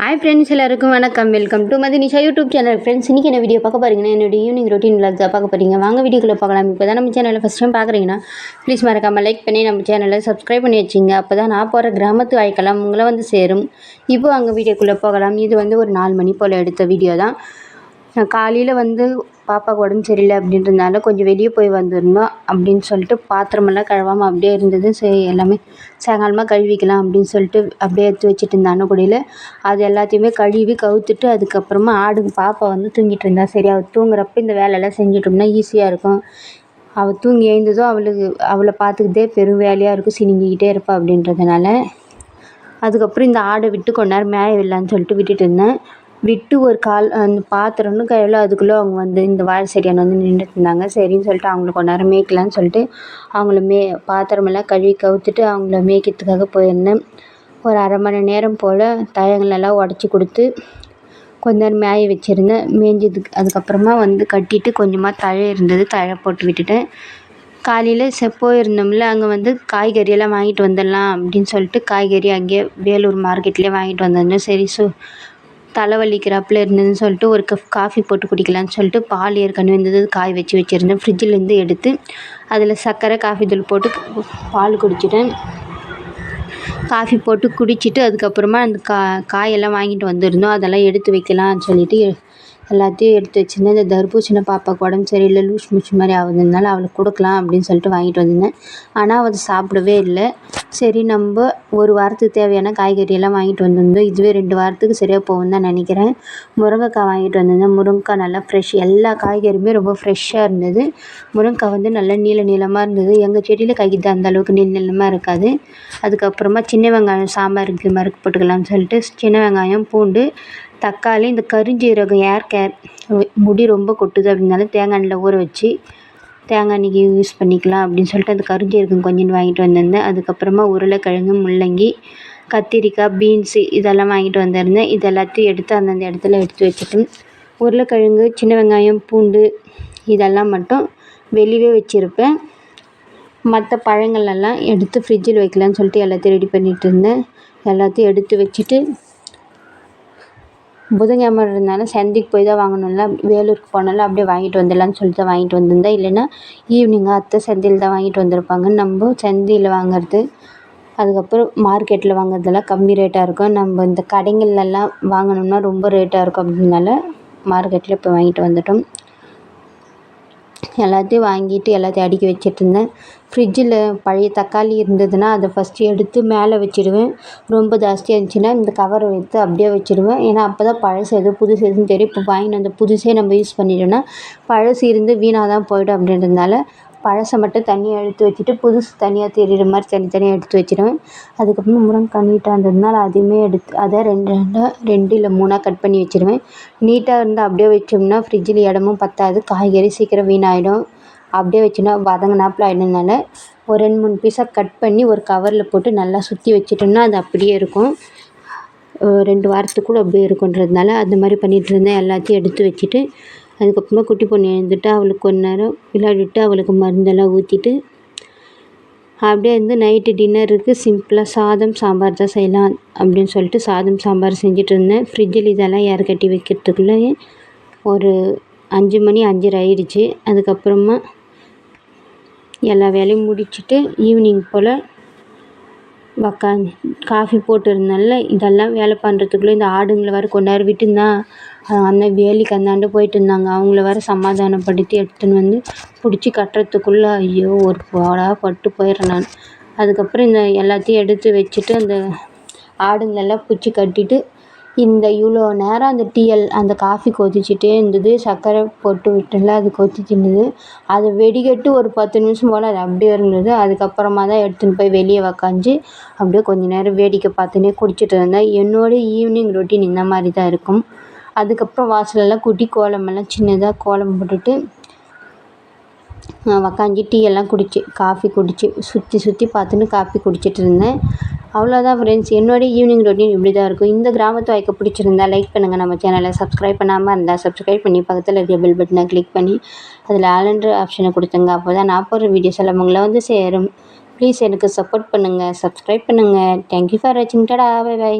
Hi friends எல்லாருக்கும் வணக்கம். Welcome to Madhinisha YouTube channel friends இன்றைக்கி என்ன வீடியோ பார்க்க பாருங்கன்னா என்னுடைய ஈவினிங் ரொட்டீன் விளாக் தான் பார்க்க போகிறீங்க வாங்க வீடியோக்குள்ளே பார்க்கலாம் இப்போ தான் நம்ம சேனலில் ஃபஸ்ட் டைம் பார்க்குறீங்கன்னா ப்ளீஸ் மறக்காமல் லைக் பண்ணி நம்ம சேனலை சப்ஸ்கிரைப் பண்ணி வச்சிங்க. அப்போ தான் நான் போகிற கிராமத்து வாய்க்கெல்லாம் உங்களை வந்து சேரும். இப்போ அங்கே வீடியோக்குள்ளே போகலாம். இது வந்து ஒரு நாலு மணி போல் எடுத்த வீடியோ தான். நான் காலையில் வந்து பாப்பாவுக்கு உடம்பு சரியில்லை அப்படின்றதுனால கொஞ்சம் வெளியே போய் வந்திருந்தோம் அப்படின்னு சொல்லிட்டு பாத்திரமெல்லாம் கழுவாமல் அப்படியே இருந்தது. சரி எல்லாமே சாயங்காலமாக கழுவிக்கலாம் அப்படின்னு சொல்லிட்டு அப்படியே எடுத்து வச்சுட்டு இருந்தேன் அன்னக்குடியில் அது எல்லாத்தையுமே கழுவி கவுத்துட்டு அதுக்கப்புறமா ஆடுங்க பாப்பா வந்து தூங்கிட்டு இருந்தா. சரி அவள் தூங்குறப்ப இந்த வேலையெல்லாம் செஞ்சிட்டோம்னா ஈஸியாக இருக்கும். அவள் தூங்கி எழுந்ததும் அவளுக்கு அவளை பார்த்துக்கிட்டே பெரும் வேலையாக இருக்கும். சினிங்கிக்கிட்டே இருப்பாள் அப்படின்றதுனால. அதுக்கப்புறம் இந்த ஆடை விட்டு கொஞ்ச நேரம் மேய விடலான்னு சொல்லிட்டு விட்டுட்டு இருந்தேன். விட்டு ஒரு கால் அந்த பாத்திரம்னு கையில் அதுக்குள்ளே அவங்க வந்து இந்த வாழை செடியாண்ட வந்து நின்றுட்டு இருந்தாங்க. சரின்னு சொல்லிட்டு அவங்கள கொஞ்ச நேரம் மேய்க்கலான்னு சொல்லிட்டு அவங்கள மே பாத்திரமெல்லாம் கழுவி கவுத்துட்டு அவங்கள மேய்க்கிறதுக்காக போயிருந்தேன். ஒரு அரை மணி நேரம் போல் தழங்களெல்லாம் உடச்சி கொடுத்து கொஞ்ச நேரம் மேய வச்சுருந்தேன். மேய்ஞ்சதுக்கு அதுக்கப்புறமா வந்து கட்டிட்டு கொஞ்சமாக தழை இருந்தது தழை போட்டு விட்டுட்டேன். காலையில் செ போயிருந்தோம்ல அங்கே வந்து காய்கறியெல்லாம் வாங்கிட்டு வந்துடலாம் அப்படின்னு சொல்லிட்டு காய்கறி அங்கேயே வேலூர் மார்க்கெட்லேயே வாங்கிட்டு வந்திருந்தேன் சரி சு தலை வலிக்கிறாப்புல இருந்ததுன்னு சொல்லிட்டு ஒரு கப் காஃபி போட்டு குடிக்கலான்னு சொல்லிட்டு பால் ஏற்கனவே இருந்தது காய வச்சு வச்சுருந்தேன். ஃப்ரிட்ஜிலேருந்து எடுத்து அதில் சர்க்கரை காஃபி தூள் போட்டு பால் குடிச்சிட்டேன். காஃபி போட்டு குடிச்சிட்டு அதுக்கப்புறமா அந்த கா காயெல்லாம் வாங்கிட்டு வந்திருந்தோம். அதெல்லாம் எடுத்து வைக்கலாம்னு சொல்லிட்டு எல்லாத்தையும் எடுத்து வச்சுருந்தேன். இந்த தர்பூசணி பாப்பாவுக்கு உடம்பு சரியில்லை லூஸ் மோஷன் மாதிரி ஆகுதுனால அவளுக்கு கொடுக்கலாம் அப்படின்னு சொல்லிட்டு வாங்கிட்டு வந்திருந்தேன். ஆனால் அது சாப்பிடவே இல்லை. சரி நம்ம ஒரு வாரத்துக்கு தேவையான காய்கறியெல்லாம் வாங்கிட்டு வந்திருந்தோம். இதுவே ரெண்டு வாரத்துக்கு சரியாக போகும் தான் நினைக்கிறேன். முருங்கைக்காய் வாங்கிட்டு வந்திருந்தேன். முருங்கைக்காய் நல்லா ஃப்ரெஷ் எல்லா காய்கறியுமே ரொம்ப ஃப்ரெஷ்ஷாக இருந்தது. முருங்கைக்காய் வந்து நல்லா நீள நீளமாக இருந்தது. எங்கள் செடியில் காய்க்குது அந்த அளவுக்கு நீள நீளமாக இருக்காது. அதுக்கப்புறமா சின்ன வெங்காயம் சாம்பாருக்கு மறுக்கு போட்டுக்கலாம்னு சொல்லிட்டு சின்ன வெங்காயம் பூண்டு தக்காளி இந்த கருஞ்சீரகம் ஏர் கேர் முடி ரொம்ப கொட்டுது அப்படின்னால தேங்காய் எண்ணெயில் ஊற வச்சு தேங்காய் எண்ணெய்க்கு யூஸ் பண்ணிக்கலாம் அப்படின்னு சொல்லிட்டு அந்த கருஞ்சீரகம் கொஞ்சோண்டு வாங்கிட்டு வந்திருந்தேன். அதுக்கப்புறமா உருளைக்கிழங்கு முள்ளங்கி கத்திரிக்காய் பீன்ஸு இதெல்லாம் வாங்கிட்டு வந்திருந்தேன். இது எல்லாத்தையும் எடுத்து அந்தந்த இடத்துல எடுத்து வச்சுட்டு உருளைக்கிழங்கு சின்ன வெங்காயம் பூண்டு இதெல்லாம் மட்டும் வெளியே வச்சுருப்பேன். மற்ற பழங்கள் எல்லாம் எடுத்து ஃப்ரிட்ஜில் வைக்கலான்னு சொல்லிட்டு எல்லாத்தையும் ரெடி பண்ணிகிட்டு இருந்தேன். எல்லாத்தையும் எடுத்து வச்சுட்டு புதன்கிழமை இருந்தாலும் சந்தைக்கு போய் தான் வாங்கணும்ல. வேலூருக்கு போனாலும் அப்படியே வாங்கிட்டு வந்துடலான்னு சொல்லிட்டு தான் வாங்கிட்டு வந்திருந்தேன். இல்லைன்னா ஈவினிங்காக அத்தை சந்தையில் தான் வாங்கிட்டு வந்திருப்பாங்கன்னு நம்ம சந்தையில் வாங்குறது. அதுக்கப்புறம் மார்க்கெட்டில் வாங்குறதெல்லாம் கம்மி ரேட்டாக இருக்கும். நம்ம இந்த கடைங்கள்லலாம் வாங்கினோம்னா ரொம்ப ரேட்டாக இருக்கும். அப்படின்றதுனால மார்க்கெட்டில் இப்போ வாங்கிட்டு வந்துட்டோம். எல்லாத்தையும் வாங்கிட்டு எல்லாத்தையும் அடுக்கி வச்சிட்ருந்தேன். ஃப்ரிட்ஜில் பழைய தக்காளி இருந்ததுன்னா அதை ஃபஸ்ட்டு எடுத்து மேலே வச்சிடுவேன். ரொம்ப ஜாஸ்தியாக இருந்துச்சுன்னா இந்த கவரை எடுத்து அப்படியே வச்சிடுவேன். ஏன்னா அப்போ தான் பழசு எது புதுசு எதுன்னு தெரியும். இப்போ வாங்கின்னு வந்த புதுசே நம்ம யூஸ் பண்ணிட்டோம்னா பழசு இருந்து வீணாக தான் போய்டும் அப்படின்றதுனால பழசை மட்டும் தனியாக எடுத்து வச்சுட்டு புதுசு தனியாக தெரிகிற மாதிரி தனித்தனியாக எடுத்து வச்சிடுவேன் அதுக்கப்புறமா முருங்கக்காய் நீட்டாக இருந்ததுனால அதையுமே எடுத்து அதை ரெண்டு ரெண்டாக ரெண்டு இல்லை மூணாக கட் பண்ணி வச்சிடுவேன் நீட்டாக இருந்தால் அப்படியே வச்சோம்னா ஃப்ரிட்ஜில் இடமும் பத்தாது. காய்கறி சீக்கிரம் வீணாகிடும் அப்படியே வச்சோன்னா வதங்கினாப்புல ஆகிடும்னால ஒரு ரெண்டு மூணு பீஸாக கட் பண்ணி ஒரு கவரில் போட்டு நல்லா சுற்றி வச்சிட்டோம்னா அது அப்படியே இருக்கும். ரெண்டு வாரத்துக்கு அப்படியே இருக்குன்றதுனால அந்த மாதிரி பண்ணிகிட்டு இருந்தேன். எல்லாத்தையும் எடுத்து வச்சுட்டு அதுக்கப்புறமா குட்டி பொண்ணு எழுந்துட்டா அவளுக்கு கொஞ்ச நேரம் விளையாடிட்டு அவளுக்கு மருந்தெல்லாம் ஊற்றிட்டு அப்படியே வந்து நைட்டு டின்னருக்கு சிம்பிளாக சாதம் சாம்பார் தான் செய்யலாம் அப்படின்னு சொல்லிட்டு சாதம் சாம்பார் செஞ்சுட்டு இருந்தேன். ஃப்ரிட்ஜில் இதெல்லாம் இறக்கட்டி கட்டி வைக்கிறதுக்குள்ளே ஒரு அஞ்சு மணி அஞ்சரை ஆயிடுச்சு. அதுக்கப்புறமா எல்லா வேலையும் முடிச்சுட்டு ஈவினிங் போல் உக்காந்து காஃபி போட்டிருந்தேன்ல இதெல்லாம் வேலை பண்ணுறதுக்குள்ளே இந்த ஆடுங்களை வேறு கொஞ்ச நேரம் விட்டுருந்தேன் அந்த வேலிக்கு அந்தாண்ட போயிட்டுருந்தாங்க. அவங்கள வேறு சமாதானப்படுத்தி எடுத்துன்னு வந்து பிடிச்சி கட்டுறதுக்குள்ள ஐயோ ஒரு பாடாக பட்டு போயிடுறேன் நான். அதுக்கப்புறம் இந்த எல்லாத்தையும் எடுத்து வச்சுட்டு அந்த ஆடுங்களெல்லாம் பிடிச்சி கட்டிவிட்டு இந்த இவ்வளோ நேரம் அந்த டீயல் அந்த காஃபி கொதிச்சிட்டே இருந்தது. சர்க்கரை போட்டு விட்டேன்ல அது கொதிச்சுட்டு இருந்தது. அது வெடிகட்டு ஒரு பத்து நிமிஷம் போல் அது அப்படியே இருந்தது. அதுக்கப்புறமா தான் எடுத்துன்னு போய் வெளியே உக்காஞ்சி அப்படியே கொஞ்ச நேரம் வேடிக்கை பார்த்துன்னே குடிச்சிட்டு இருந்தேன். என்னோடய ஈவினிங் ரொட்டீன் இந்த மாதிரி தான் இருக்கும். அதுக்கப்புறம் வாசலெல்லாம் கூட்டி கோலமெல்லாம் சின்னதாக கோலம் போட்டுட்டு உக்காஞ்சி டீ எல்லாம் குடிச்சு காஃபி குடிச்சு சுற்றி சுற்றி பார்த்துன்னு காஃபி குடிச்சிட்டு இருந்தேன். அவ்வளோதான் ஃப்ரெண்ட்ஸ் என்னோடய ஈவினிங் ரொட்டீன் இப்படி தான் இருக்கும். இந்த கிராமத்து வாய்க்க பிடிச்சிருந்தா லைக் பண்ணுங்கள் நம்ம சேனலை சப்ஸ்கிரைப் பண்ணாமல் இருந்தால் சப்ஸ்கிரைப் பண்ணி பக்கத்தில் இருக்க பெல் பட்டனை கிளிக் பண்ணி அதில் ஆலன்ற ஆப்ஷனை கொடுத்துங்க. அப்போ தான் நான் போடுற வீடியோஸ் எல்லாம் உங்களை வந்து சேரும். ப்ளீஸ் எனக்கு சப்போர்ட் பண்ணுங்கள் சப்ஸ்கிரைப் பண்ணுங்கள் தேங்க்யூ ஃபார் வாட்சிங் டடா பை பை